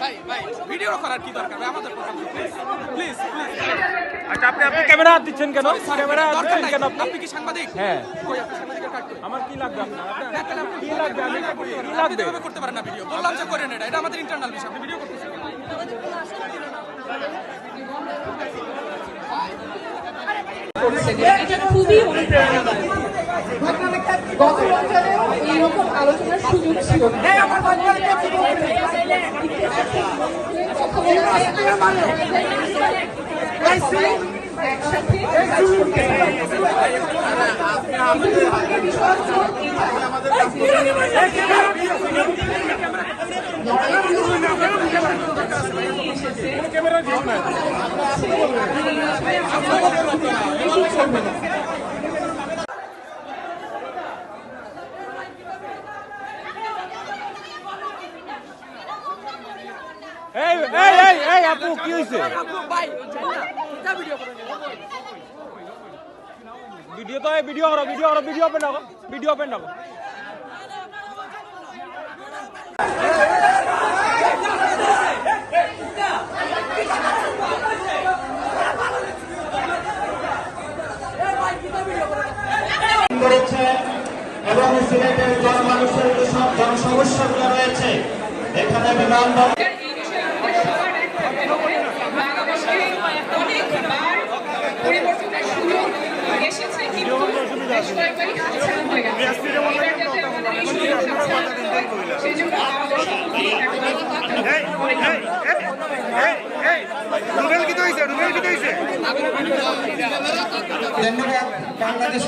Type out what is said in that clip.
ভাই ভাই ভিডিও করার কি দরকার? আমাদের কথা প্লিজ প্লিজ আচ্ছা আপনি আপনি ক্যামেরা হাত দিচ্ছেন কেন? ক্যামেরা হাত দিচ্ছেন কেন আপনি? আপনি কি সাংবাদিক? হ্যাঁ। কই আপনি সাংবাদিকের কাট আমার কি লাগবে আপনার? আপনার- না, তাহলে আপনি কি লাগবে আমি কি লাগবে? এভাবে করতে পারেন না ভিডিও বললাম যে করেন এটা। এটা আমাদের ইন্টারনাল বিষয়। আপনি ভিডিও করতেছেন এটা খুবই অনুপ্রেরণাদায়ক গত বছরে এইরকম আলোচনার সুযোগ ছিল না। কথা বলে সবাই এই এই এই এই কি হইছে? ভিডিও তো ভিডিও ভিডিও করো, ভিডিও ওপেন রাখো ভিডিও ওপেন রাখো করেছে এবং সিলেটের জনমানুষের সব জনসমস্যাগুলো রয়েছে। এখানে বিমানবন্দর এই বিষয়ে আমাদের সবার এক থাকতে হবে। বাংলাদেশে অনেকবার পরিবর্তনের সুযোগ এসেছে কিন্তু বেশ কয়েকবারই হাতছাড়া হয়ে গেছে। এবার যাতে আমাদের এই সুযোগ হাতছাড়া না হয়, সেজন্য আমাদের সকলকে একত্রিত ধন্যবাদ বাংলাদেশ